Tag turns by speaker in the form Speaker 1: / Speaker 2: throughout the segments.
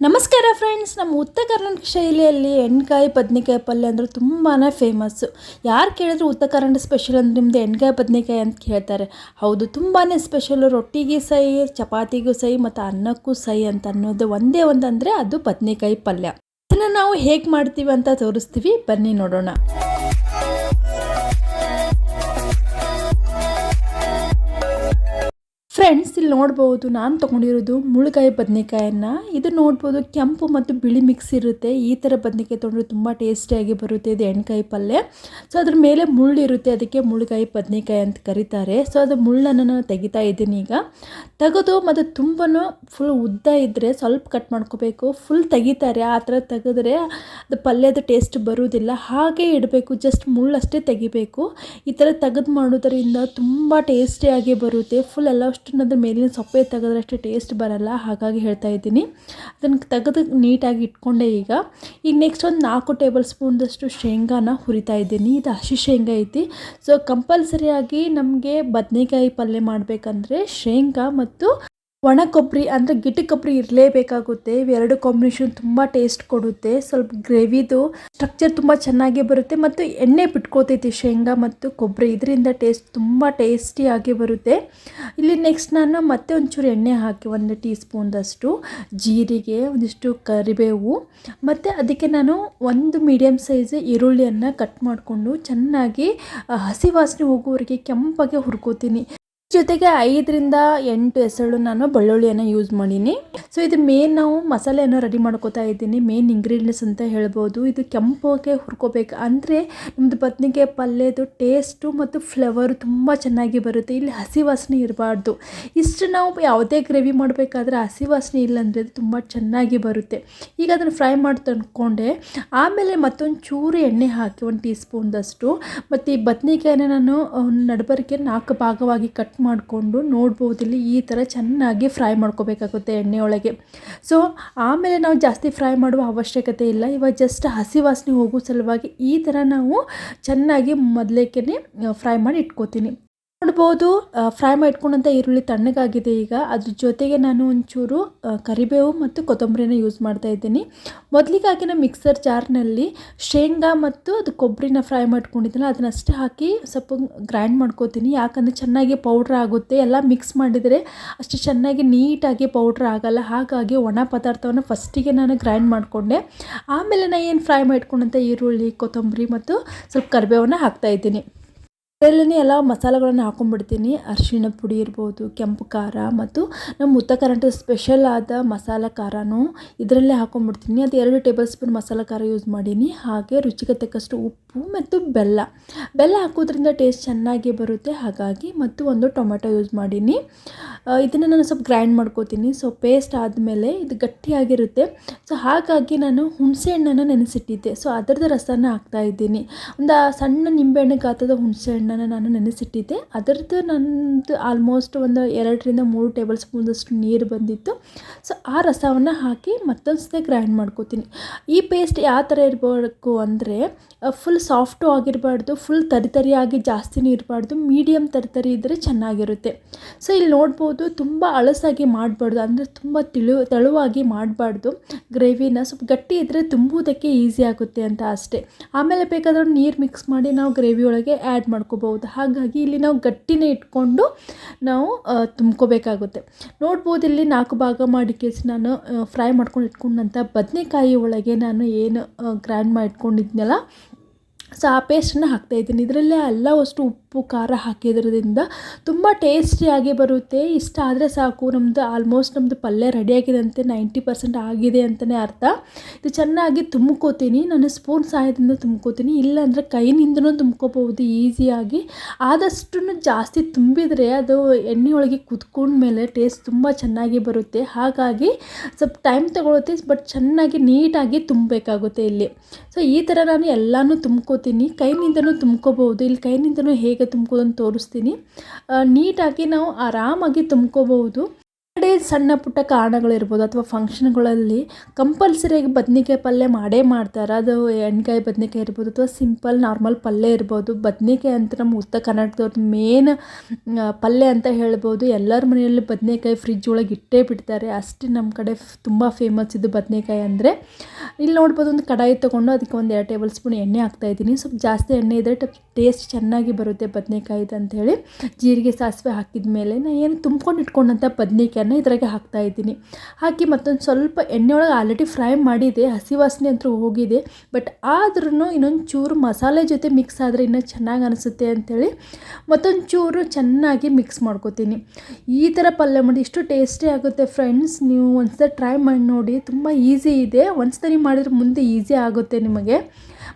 Speaker 1: ನಮಸ್ಕಾರ ಫ್ರೆಂಡ್ಸ್ ನಮ್ಮ ಉತ್ತರ ಕರ್ನಾಟಕ ಶೈಲಿಯಲ್ಲಿ ಎಣ್ಕಾಯಿ ಬದ್ನೆಕಾಯಿ ಪಲ್ಯ ಅಂದರೆ ತುಂಬಾ ಫೇಮಸ್ಸು ಯಾರು ಕೇಳಿದ್ರು ಉತ್ತರ ಕರ್ನಾಟಕ ಸ್ಪೆಷಲ್ ಅಂದರೆ ನಿಮ್ಮದು ಎಣ್ಣೆಕಾಯಿ ಬದ್ನೆಕಾಯಿ ಅಂತ ಕೇಳ್ತಾರೆ. ಹೌದು ತುಂಬಾ ಸ್ಪೆಷಲು ರೊಟ್ಟಿಗೆ ಸೈ, ಚಪಾತಿಗೂ ಸೈ ಮತ್ತು ಅನ್ನಕ್ಕೂ ಸೈ ಅಂತ ಅನ್ನೋದು ಒಂದೇ ಒಂದು ಅದು ಬದ್ನೆಕಾಯಿ ಪಲ್ಯ. ಇದನ್ನು ನಾವು ಹೇಗೆ ಮಾಡ್ತೀವಿ ಅಂತ ತೋರಿಸ್ತೀವಿ. ಬನ್ನಿ ನೋಡೋಣ. ಫ್ರೆಂಡ್ಸ್ ಇಲ್ಲಿ ನೋಡ್ಬೋದು ನಾನು ತೊಗೊಂಡಿರೋದು ಮುಳುಗಾಯಿ ಬದನೆಕಾಯನ್ನು. ಇದು ನೋಡ್ಬೋದು ಕೆಂಪು ಮತ್ತು ಬಿಳಿ ಮಿಕ್ಸ್ ಇರುತ್ತೆ. ಈ ಥರ ಬದನೆಕಾಯಿ ತೊಗೊಂಡ್ರೆ ತುಂಬ ಟೇಸ್ಟಿಯಾಗಿ ಬರುತ್ತೆ. ಇದು ಎಣ್ಕಾಯಿ ಪಲ್ಯ. ಸೊ ಅದ್ರ ಮೇಲೆ ಮುಳ್ಳು ಇರುತ್ತೆ. ಅದಕ್ಕೆ ಮುಳುಗಾಯಿ ಬದನೆಕಾಯಿ ಅಂತ ಕರೀತಾರೆ. ಸೊ ಅದು ಮುಳ್ಳನ್ನು ನಾನು ತೆಗಿತಾ ಇದ್ದೀನಿ ಈಗ. ತೆಗೆದು ಮತ್ತು ತುಂಬ ಫುಲ್ ಉದ್ದ ಇದ್ದರೆ ಸ್ವಲ್ಪ ಕಟ್ ಮಾಡ್ಕೋಬೇಕು. ಫುಲ್ ತೆಗಿತಾರೆ. ಆ ಥರ ತೆಗೆದ್ರೆ ಅದು ಪಲ್ಯದ ಟೇಸ್ಟ್ ಬರೋದಿಲ್ಲ ಹಾಗೆ ಇಡಬೇಕು. ಜಸ್ಟ್ ಮುಳ್ಳಷ್ಟೇ ತೆಗಿಬೇಕು. ಈ ಥರ ತೆಗೆದು ಮಾಡೋದರಿಂದ ತುಂಬ ಟೇಸ್ಟಿಯಾಗಿ ಬರುತ್ತೆ. ಫುಲ್ ಎಲ್ಲ ಅಷ್ಟು ಅದ್ರ ಮೇಲಿನ ಸೊಪ್ಪೆ ತೆಗೆದ್ರೆ ಅಷ್ಟು ಟೇಸ್ಟ್ ಬರಲ್ಲ, ಹಾಗಾಗಿ ಹೇಳ್ತಾ ಇದ್ದೀನಿ. ಅದನ್ನು ತೆಗೆದು ನೀಟಾಗಿ ಇಟ್ಕೊಂಡೆ ಈಗ. ಈಗ ನೆಕ್ಸ್ಟ್ ಒಂದು ನಾಲ್ಕು ಟೇಬಲ್ ಸ್ಪೂನ್ದಷ್ಟು ಶೇಂಗಾನ ಹುರಿತಾ ಇದ್ದೀನಿ. ಇದು ಹಸಿ ಶೇಂಗಾ ಐತಿ. ಸೊ ಕಂಪಲ್ಸರಿಯಾಗಿ ನಮಗೆ ಬದನೆಕಾಯಿ ಪಲ್ಯ ಮಾಡಬೇಕಂದ್ರೆ ಶೇಂಗಾ ಮತ್ತು ಒಣ ಕೊಬ್ಬರಿ ಅಂದರೆ ಗಿಟ್ಟ ಕೊಬ್ಬರಿ ಇರಲೇಬೇಕಾಗುತ್ತೆ. ಇವೆರಡು ಕಾಂಬಿನೇಷನ್ ತುಂಬ ಟೇಸ್ಟ್ ಕೊಡುತ್ತೆ. ಸ್ವಲ್ಪ ಗ್ರೇವಿದು ಸ್ಟ್ರಕ್ಚರ್ ತುಂಬ ಚೆನ್ನಾಗಿ ಬರುತ್ತೆ ಮತ್ತು ಎಣ್ಣೆ ಬಿಟ್ಕೋತೈತಿ ಶೇಂಗಾ ಮತ್ತು ಕೊಬ್ಬರಿ. ಇದರಿಂದ ಟೇಸ್ಟ್ ತುಂಬ ಟೇಸ್ಟಿಯಾಗಿ ಬರುತ್ತೆ. ಇಲ್ಲಿ ನೆಕ್ಸ್ಟ್ ನಾನು ಮತ್ತೆ ಒಂಚೂರು ಎಣ್ಣೆ ಹಾಕಿ ಒಂದು ಟೀ ಸ್ಪೂನ್ದಷ್ಟು ಜೀರಿಗೆ, ಒಂದಿಷ್ಟು ಕರಿಬೇವು ಮತ್ತು ಅದಕ್ಕೆ ನಾನು ಒಂದು ಮೀಡಿಯಮ್ ಸೈಜ್ ಈರುಳ್ಳಿಯನ್ನು ಕಟ್ ಮಾಡಿಕೊಂಡು ಚೆನ್ನಾಗಿ ಹಸಿ ವಾಸನೆ ಹೋಗುವವರೆಗೆ ಕೆಂಪಾಗೆ ಹುರ್ಕೋತೀನಿ. ಜೊತೆಗೆ ಐದರಿಂದ ಎಂಟು ಹೆಸರು ನಾನು ಬೆಳ್ಳುಳ್ಳಿಯನ್ನು ಯೂಸ್ ಮಾಡೀನಿ. ಸೊ ಇದು ಮೇನ್ ನಾವು ಮಸಾಲೆಯನ್ನು ರೆಡಿ ಮಾಡ್ಕೋತಾ ಇದ್ದೀನಿ. ಮೇನ್ ಇಂಗ್ರೀಡಿಯೆಂಟ್ಸ್ ಅಂತ ಹೇಳ್ಬೋದು. ಇದು ಕೆಂಪಗೆ ಹುರ್ಕೋಬೇಕು. ಅಂದರೆ ನಮ್ಮದು ಬದ್ನಿಕಾಯಿ ಪಲ್ಯದು ಟೇಸ್ಟು ಮತ್ತು ಫ್ಲೇವರು ತುಂಬ ಚೆನ್ನಾಗಿ ಬರುತ್ತೆ. ಇಲ್ಲಿ ಹಸಿ ವಾಸನೆ ಇರಬಾರ್ದು. ಇಷ್ಟು ನಾವು ಯಾವುದೇ ಗ್ರೇವಿ ಮಾಡಬೇಕಾದ್ರೆ ಹಸಿ ವಾಸನೆ ಇಲ್ಲಾಂದರೆ ಅದು ತುಂಬ ಚೆನ್ನಾಗಿ ಬರುತ್ತೆ. ಈಗ ಅದನ್ನು ಫ್ರೈ ಮಾಡಿ ತಂದ್ಕೊಂಡೆ ಆಮೇಲೆ ಮತ್ತೊಂದು ಚೂರು ಎಣ್ಣೆ ಹಾಕಿ, ಒಂದು ಟೀ ಸ್ಪೂನ್ದಷ್ಟು ಮತ್ತು ಈ ಬದ್ನಿಕಾಯನ್ನ ನಾನು ನಡಬರ್ಕೆ ನಾಲ್ಕು ಭಾಗವಾಗಿ ಕಟ್ ಮಾಡಿಕೊಂಡು ನೋಡ್ಬೋದಿಲ್ಲಿ ಈ ಥರ ಚೆನ್ನಾಗಿ ಫ್ರೈ ಮಾಡ್ಕೋಬೇಕಾಗುತ್ತೆ ಎಣ್ಣೆಯೊಳಗೆ. ಸೊ ಆಮೇಲೆ ನಾವು ಜಾಸ್ತಿ ಫ್ರೈ ಮಾಡುವ ಅವಶ್ಯಕತೆ ಇಲ್ಲ. ಇವಾಗ ಜಸ್ಟ್ ಹಸಿ ವಾಸನೆ ಹೋಗೋ ಸಲುವಾಗಿ ಈ ಥರ ನಾವು ಚೆನ್ನಾಗಿ ಮೊದಲೇಕೆ ಫ್ರೈ ಮಾಡಿ ಇಟ್ಕೋತೀನಿ. ನೋಡ್ಬೋದು ಫ್ರೈ ಮಾಡಿಟ್ಕೊಂಡಂಥ ಈರುಳ್ಳಿ ತಣ್ಣಗಾಗಿದೆ ಈಗ. ಅದ್ರ ಜೊತೆಗೆ ನಾನು ಒಂಚೂರು ಕರಿಬೇವು ಮತ್ತು ಕೊತ್ತಂಬರಿನ ಯೂಸ್ ಮಾಡ್ತಾ ಇದ್ದೀನಿ. ಮೊದಲಿಗಾಗಿ ನಾನು ಮಿಕ್ಸರ್ ಜಾರ್ನಲ್ಲಿ ಶೇಂಗಾ ಮತ್ತು ಅದು ಕೊಬ್ಬರಿನ ಫ್ರೈ ಮಾಡ್ಕೊಂಡಿದ್ದೀನಿ ಅದನ್ನ ಅಷ್ಟೇ ಹಾಕಿ ಸ್ವಲ್ಪ ಗ್ರೈಂಡ್ ಮಾಡ್ಕೋತೀನಿ. ಯಾಕಂದರೆ ಚೆನ್ನಾಗಿ ಪೌಡ್ರ್ ಆಗುತ್ತೆ. ಎಲ್ಲ ಮಿಕ್ಸ್ ಮಾಡಿದರೆ ಅಷ್ಟು ಚೆನ್ನಾಗಿ ನೀಟಾಗಿ ಪೌಡ್ರ್ ಆಗೋಲ್ಲ. ಹಾಗಾಗಿ ಒಣ ಪದಾರ್ಥವನ್ನು ಫಸ್ಟಿಗೆ ನಾನು ಗ್ರೈಂಡ್ ಮಾಡಿಕೊಂಡೆ. ಆಮೇಲೆ ನಾನು ಏನು ಫ್ರೈ ಮಾಡ್ಕೊಂಡಂಥ ಈರುಳ್ಳಿ, ಕೊತ್ತಂಬರಿ ಮತ್ತು ಸ್ವಲ್ಪ ಕರಿಬೇವನ್ನು ಹಾಕ್ತಾಯಿದ್ದೀನಿ ಅದರಲ್ಲೇ ಎಲ್ಲ ಮಸಾಲೆಗಳನ್ನು ಹಾಕೊಂಡ್ಬಿಡ್ತೀನಿ ಅರಿಶಿಣ ಪುಡಿ ಇರ್ಬೋದು, ಕೆಂಪು ಖಾರ ಮತ್ತು ನಮ್ಮ ಉತ್ತರ ಕರ್ನಾಟಕ ಸ್ಪೆಷಲ್ ಆದ ಮಸಾಲೆ ಖಾರನೂ ಇದರಲ್ಲೇ ಹಾಕೊಂಡ್ಬಿಡ್ತೀನಿ ಅದು ಎರಡು ಟೇಬಲ್ ಸ್ಪೂನ್ ಮಸಾಲೆ ಖಾರ ಯೂಸ್ ಮಾಡೀನಿ. ಹಾಗೆ ರುಚಿಗೆ ತಕ್ಕಷ್ಟು ಉಪ್ಪು ಮತ್ತು ಬೆಲ್ಲ. ಬೆಲ್ಲ ಹಾಕೋದ್ರಿಂದ ಟೇಸ್ಟ್ ಚೆನ್ನಾಗಿ ಬರುತ್ತೆ. ಹಾಗಾಗಿ ಮತ್ತು ಒಂದು ಟೊಮೆಟೊ ಯೂಸ್ ಮಾಡೀನಿ. ಇದನ್ನು ನಾನು ಸ್ವಲ್ಪ ಗ್ರೈಂಡ್ ಮಾಡ್ಕೋತೀನಿ. ಸೊ ಪೇಸ್ಟ್ ಆದಮೇಲೆ ಇದು ಗಟ್ಟಿಯಾಗಿರುತ್ತೆ. ಸೊ ಹಾಗಾಗಿ ನಾನು ಹುಣಸೆ ಹಣ್ಣನ್ನು ನೆನೆಸಿಟ್ಟಿದ್ದೆ. ಸೊ ಅದರದ್ದು ರಸನ ಹಾಕ್ತಾಯಿದ್ದೀನಿ ಒಂದು ಸಣ್ಣ ನಿಂಬೆಹಣ್ಣು ಗಾತ್ರದ ಹುಣಸೆ ಹಣ್ಣನ್ನು ನಾನು ನೆನೆಸಿಟ್ಟಿದ್ದೆ. ಅದರದ್ದು ನನ್ನದು ಆಲ್ಮೋಸ್ಟ್ ಒಂದು ಎರಡರಿಂದ ಮೂರು ಟೇಬಲ್ ಸ್ಪೂನಷ್ಟು ನೀರು ಬಂದಿತ್ತು. ಸೊ ಆ ರಸವನ್ನು ಹಾಕಿ ಮತ್ತೊಂದು ಸತಿ ಗ್ರೈಂಡ್ ಮಾಡ್ಕೋತೀನಿ. ಈ ಪೇಸ್ಟ್ ಯಾವ ಥರ ಇರಬೇಕು ಅಂದರೆ ಫುಲ್ ಸಾಫ್ಟು ಆಗಿರಬಾರ್ದು ಫುಲ್ ತರಿತರಿಯಾಗಿ ಜಾಸ್ತಿನೂ ಇರಬಾರ್ದು ಮೀಡಿಯಮ್ ತರಿತರಿ ಇದ್ದರೆ ಚೆನ್ನಾಗಿರುತ್ತೆ. ಸೊ ಇಲ್ಲಿ ನೋಡ್ಬೋದು ತುಂಬ ಅಳಸಾಗಿ ಮಾಡಬಾರ್ದು, ಅಂದರೆ ತುಂಬ ತಿಳು, ತೆಳುವಾಗಿ ಮಾಡಬಾರ್ದು. ಗ್ರೇವಿನ ಸ್ವಲ್ಪ ಗಟ್ಟಿ ಇದ್ದರೆ ತುಂಬುವುದಕ್ಕೆ ಈಸಿ ಆಗುತ್ತೆ ಅಂತ ಅಷ್ಟೇ. ಆಮೇಲೆ ಬೇಕಾದರೂ ನೀರು ಮಿಕ್ಸ್ ಮಾಡಿ ನಾವು ಗ್ರೇವಿ ಒಳಗೆ ಆ್ಯಡ್ ಮಾಡ್ಕೋಬೋದು ಹಾಗಾಗಿ ಇಲ್ಲಿ ನಾವು ಗಟ್ಟಿನೇ ಇಟ್ಕೊಂಡು ನಾವು ತುಂಬ್ಕೋಬೇಕಾಗುತ್ತೆ. ನೋಡ್ಬೋದು ಇಲ್ಲಿ ನಾಲ್ಕು ಭಾಗ ಮಾಡಿ ಕೇಸಿ ನಾನು ಫ್ರೈ ಮಾಡ್ಕೊಂಡು ಇಟ್ಕೊಂಡಂಥ ಬದನೆಕಾಯಿ ಒಳಗೆ ನಾನು ಏನು ಗ್ರೈಂಡ್ ಮಾಡಿ ಇಟ್ಕೊಂಡಿದ್ನಲ್ಲ ಸೊ ಆ ಪೇಸ್ಟನ್ನು ಹಾಕ್ತಾಯಿದ್ದೀನಿ ಇದರಲ್ಲೇ ಎಲ್ಲ ಅಷ್ಟು ಉಪ್ಪು ಖಾರ ಹಾಕಿದ್ರಿಂದ ತುಂಬ ಟೇಸ್ಟಿಯಾಗಿ ಬರುತ್ತೆ. ಇಷ್ಟ ಆದರೆ ಸಾಕು. ನಮ್ಮದು ಆಲ್ಮೋಸ್ಟ್ ನಮ್ಮದು ಪಲ್ಯ ರೆಡಿಯಾಗಿದೆ ಅಂತ ನೈಂಟಿ ಪರ್ಸೆಂಟ್ ಆಗಿದೆ ಅಂತಲೇ ಅರ್ಥ. ಇದು ಚೆನ್ನಾಗಿ ತುಂಬ್ಕೋತೀನಿ. ನಾನು ಸ್ಪೂನ್ ಸಹಾಯದಿಂದ ತುಂಬ್ಕೋತೀನಿ. ಇಲ್ಲಾಂದರೆ ಕೈನಿಂದನೂ ತುಂಬ್ಕೋಬಹುದು ಈಸಿಯಾಗಿ ಆದಷ್ಟು ಜಾಸ್ತಿ ತುಂಬಿದರೆ ಅದು ಎಣ್ಣೆ ಒಳಗೆ ಕುದ್ಕೊಂಡ್ಮೇಲೆ ಟೇಸ್ಟ್ ತುಂಬ ಚೆನ್ನಾಗಿ ಬರುತ್ತೆ. ಹಾಗಾಗಿ ಸ್ವಲ್ಪ ಟೈಮ್ ತಗೊಳುತ್ತೆ ಬಟ್ ಚೆನ್ನಾಗಿ ನೀಟಾಗಿ ತುಂಬಬೇಕಾಗುತ್ತೆ ಇಲ್ಲಿ. ಸೊ ಈ ಥರ ನಾನು ಎಲ್ಲನೂ ತುಂಬ್ಕೋತೀನಿ. ಕೈನಿಂದನೂ ತುಂಬ್ಕೋಬಹುದು. ಇಲ್ಲಿ ಕೈನಿಂದನೂ ಹೇಗೆ ತುಂಬ್ಕೋದು ಅಂತ ತೋರಿಸ್ತೀನಿ ನೀಟಾಗಿ ನಾವು ಆರಾಮಾಗಿ ತುಂಬ್ಕೋಬಹುದು. ಕಡೆ ಸಣ್ಣ ಪುಟ್ಟ ಕಾರಣಗಳಿರ್ಬೋದು ಅಥವಾ ಫಂಕ್ಷನ್ಗಳಲ್ಲಿ ಕಂಪಲ್ಸರಿಯಾಗಿ ಬದ್ನಿಕಾಯಿ ಪಲ್ಯ ಮಾಡೇ ಮಾಡ್ತಾರೆ. ಅದು ಎಣ್ಣೆಕಾಯಿ ಬದ್ನಿಕಾಯಿ ಇರ್ಬೋದು ಅಥವಾ ಸಿಂಪಲ್ ನಾರ್ಮಲ್ ಪಲ್ಯ ಇರ್ಬೋದು. ಬದ್ನಿಕಾಯಿ ಅಂತ ನಮ್ಮ ಉತ್ತರ ಕರ್ನಾಟಕದವ್ರದ್ದು ಮೇನ್ ಪಲ್ಯ ಅಂತ ಹೇಳ್ಬೋದು. ಎಲ್ಲರ ಮನೆಯಲ್ಲಿ ಬದನೆಕಾಯಿ ಫ್ರಿಜ್ ಒಳಗೆ ಇಟ್ಟೇ ಬಿಡ್ತಾರೆ. ಅಷ್ಟೇ ನಮ್ಮ ಕಡೆ ತುಂಬ ಫೇಮಸ್ ಇದು ಬದನೆಕಾಯಿ ಅಂದರೆ. ಇಲ್ಲಿ ನೋಡ್ಬೋದು ಒಂದು ಕಡಾಯಿ ತೊಗೊಂಡು ಅದಕ್ಕೆ ಒಂದು ಎರಡು ಟೇಬಲ್ ಸ್ಪೂನ್ ಎಣ್ಣೆ ಹಾಕ್ತಾಯಿದ್ದೀನಿ ಸ್ವಲ್ಪ ಜಾಸ್ತಿ ಎಣ್ಣೆ ಇದ್ದರೆ ಟೇಸ್ಟ್ ಚೆನ್ನಾಗಿ ಬರುತ್ತೆ ಬದನೆಕಾಯಿದು ಹೇಳಿ. ಜೀರಿಗೆ, ಸಾಸಿವೆ ಹಾಕಿದ ಮೇಲೆ ನಾನು ಏನು ತುಂಬ್ಕೊಂಡು ಇಟ್ಕೊಂಡಂಥ ಬದನೆಕಾಯನ್ನ ಇದರಾಗೆ ಹಾಕ್ತಾ ಇದ್ದೀನಿ. ಹಾಕಿ ಮತ್ತೊಂದು ಸ್ವಲ್ಪ ಎಣ್ಣೆ ಒಳಗೆ ಆಲ್ರೆಡಿ ಫ್ರೈ ಮಾಡಿದೆ, ಹಸಿ ವಾಸನೆ ಅಂತೂ ಹೋಗಿದೆ. ಬಟ್ ಆದ್ರೂ ಇನ್ನೊಂದು ಚೂರು ಮಸಾಲೆ ಜೊತೆ ಮಿಕ್ಸ್ ಆದರೆ ಇನ್ನೂ ಚೆನ್ನಾಗಿ ಅನಿಸುತ್ತೆ ಅಂಥೇಳಿ ಮತ್ತೊಂದು ಚೂರು ಚೆನ್ನಾಗಿ ಮಿಕ್ಸ್ ಮಾಡ್ಕೋತೀನಿ. ಈ ಥರ ಪಲ್ಯ ಮಾಡಿ ಇಷ್ಟು ಟೇಸ್ಟಿ ಆಗುತ್ತೆ ಫ್ರೆಂಡ್ಸ್. ನೀವು ಒಂದ್ಸಲ ಟ್ರೈ ಮಾಡಿ ನೋಡಿ, ತುಂಬ ಈಸಿ ಇದೆ. ಒಂದ್ಸರಿ ಮಾಡಿದ್ರೆ ಮುಂದೆ ಈಸಿ ಆಗುತ್ತೆ ನಿಮಗೆ.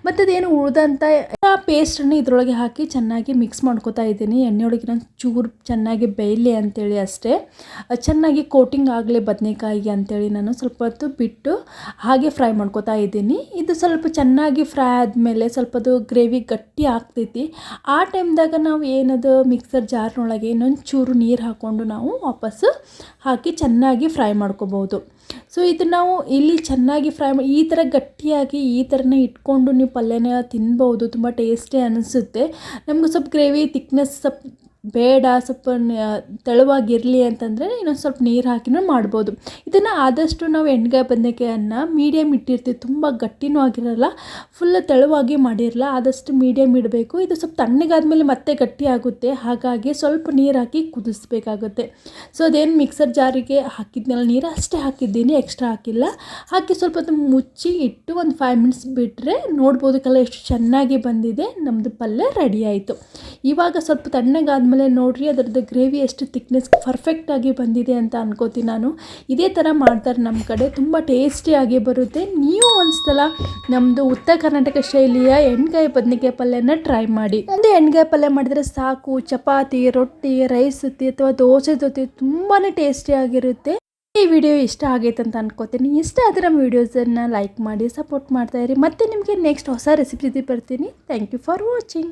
Speaker 1: ಮತ್ತು ಅದೇನು ಉಳಿದಂಥ ಪೇಸ್ಟನ್ನು ಇದರೊಳಗೆ ಹಾಕಿ ಚೆನ್ನಾಗಿ ಮಿಕ್ಸ್ ಮಾಡ್ಕೊತಾ ಇದ್ದೀನಿ. ಎಣ್ಣೆಯೊಳಗೆ ಇನ್ನೊಂದು ಚೂರು ಚೆನ್ನಾಗಿ ಬೇಯಲಿ ಅಂತೇಳಿ ಅಷ್ಟೇ. ಚೆನ್ನಾಗಿ ಕೋಟಿಂಗ್ ಆಗಲಿ ಬದನೆಕಾಯಿಗೆ ಅಂತೇಳಿ ನಾನು ಸ್ವಲ್ಪ ಹೊತ್ತು ಬಿಟ್ಟು ಹಾಗೆ ಫ್ರೈ ಮಾಡ್ಕೊತಾ ಇದ್ದೀನಿ. ಇದು ಸ್ವಲ್ಪ ಚೆನ್ನಾಗಿ ಫ್ರೈ ಆದಮೇಲೆ ಸ್ವಲ್ಪ ಅದು ಗ್ರೇವಿ ಗಟ್ಟಿ ಆಗ್ತೈತಿ. ಆ ಟೈಮ್ದಾಗ ನಾವು ಏನದು ಮಿಕ್ಸರ್ ಜಾರ್ನೊಳಗೆ ಇನ್ನೊಂದು ಚೂರು ನೀರು ಹಾಕ್ಕೊಂಡು ನಾವು ವಾಪಸ್ಸು ಹಾಕಿ ಚೆನ್ನಾಗಿ ಫ್ರೈ ಮಾಡ್ಕೋಬೋದು. ಸೊ ಇದು ನಾವು ಇಲ್ಲಿ ಚೆನ್ನಾಗಿ ಫ್ರೈ ಈ ಥರ ಗಟ್ಟಿಯಾಗಿ ಈ ಥರನೇ ಇಟ್ಕೊಂಡು ನೀವು ಪಲ್ಯನ ತಿನ್ಬೋದು, ತುಂಬ ಟೇಸ್ಟಿ ಅನಿಸುತ್ತೆ. ನಮಗೆ ಸ್ವಲ್ಪ ಗ್ರೇವಿ ತಿಕ್ನೆಸ್ ಸ್ವಲ್ಪ ಬೇಡ, ಸ್ವಲ್ಪ ತೆಳುವಾಗಿರಲಿ ಅಂತಂದರೆ ಇನ್ನೊಂದು ಸ್ವಲ್ಪ ನೀರು ಹಾಕಿನೂ ಮಾಡ್ಬೋದು. ಇದನ್ನು ಆದಷ್ಟು ನಾವು ಎಣ್ಗಾಯಿ ಬದನೆಕಾಯನ್ನು ಮೀಡಿಯಮ್ ಇಟ್ಟಿರ್ತೀವಿ, ತುಂಬ ಗಟ್ಟಿನೂ ಆಗಿರಲ್ಲ ಫುಲ್ ತೆಳುವಾಗಿ ಮಾಡಿರಲ್ಲ ಆದಷ್ಟು ಮೀಡಿಯಮ್ ಇಡಬೇಕು. ಇದು ಸ್ವಲ್ಪ ತಣ್ಣಗಾದ್ಮೇಲೆ ಮತ್ತೆ ಗಟ್ಟಿ ಆಗುತ್ತೆ, ಹಾಗಾಗಿ ಸ್ವಲ್ಪ ನೀರು ಹಾಕಿ ಕುದಿಸ್ಬೇಕಾಗುತ್ತೆ. ಸೊ ಅದೇನು ಮಿಕ್ಸರ್ ಜಾರಿಗೆ ಹಾಕಿದ್ನಲ್ಲ, ನೀರು ಅಷ್ಟೇ ಹಾಕಿದ್ದೀನಿ ಎಕ್ಸ್ಟ್ರಾ ಹಾಕಿಲ್ಲ. ಹಾಕಿ ಸ್ವಲ್ಪ ಅದು ಮುಚ್ಚಿ ಇಟ್ಟು ಒಂದು ಫೈವ್ ಮಿನಿಟ್ಸ್ ಬಿಟ್ಟರೆ ನೋಡ್ಬೋದಕ್ಕೆಲ್ಲ ಎಷ್ಟು ಚೆನ್ನಾಗಿ ಬಂದಿದೆ ನಮ್ಮದು ಪಲ್ಯ ರೆಡಿ ಆಯಿತು. ಇವಾಗ ಸ್ವಲ್ಪ ತಣ್ಣಗಾದ್ಮೇಲೆ ನೋಡಿರಿ, ಅದರದ್ದು ಗ್ರೇವಿ ಎಷ್ಟು ತಿಕ್ನೆಸ್ ಪರ್ಫೆಕ್ಟಾಗಿ ಬಂದಿದೆ ಅಂತ ಅನ್ಕೋತೀನಿ ನಾನು. ಇದೇ ಥರ ಮಾಡ್ತಾರೆ ನಮ್ಮ ಕಡೆ, ತುಂಬ ಟೇಸ್ಟಿಯಾಗಿ ಬರುತ್ತೆ. ನೀವು ಒಂದ್ಸಲ ನಮ್ಮದು ಉತ್ತರ ಕರ್ನಾಟಕ ಶೈಲಿಯ ಎಣ್ಗಾಯಿ ಬದನೆಕಾಯಿ ಪಲ್ಯನ ಟ್ರೈ ಮಾಡಿ. ಒಂದು ಎಣ್ಗಾಯಿ ಪಲ್ಯ ಮಾಡಿದರೆ ಸಾಕು, ಚಪಾತಿ, ರೊಟ್ಟಿ ರೈಸ್ ಜೊತೆ ಅಥವಾ ದೋಸೆ ಜೊತೆ ತುಂಬಾ ಟೇಸ್ಟಿಯಾಗಿರುತ್ತೆ ಈ ವಿಡಿಯೋ ಇಷ್ಟ ಆಗೈತೆ ಅಂತ ಅನ್ಕೋತೀನಿ. ಇಷ್ಟ ಆದರೆ ನಮ್ಮ ವೀಡಿಯೋಸನ್ನು ಲೈಕ್ ಮಾಡಿ ಸಪೋರ್ಟ್ ಮಾಡ್ತಾಯಿರಿ ಮತ್ತೆ ನಿಮಗೆ ನೆಕ್ಸ್ಟ್ ಹೊಸ ರೆಸಿಪಿ ಜೊತೆ ಬರ್ತೀನಿ. Thank you for watching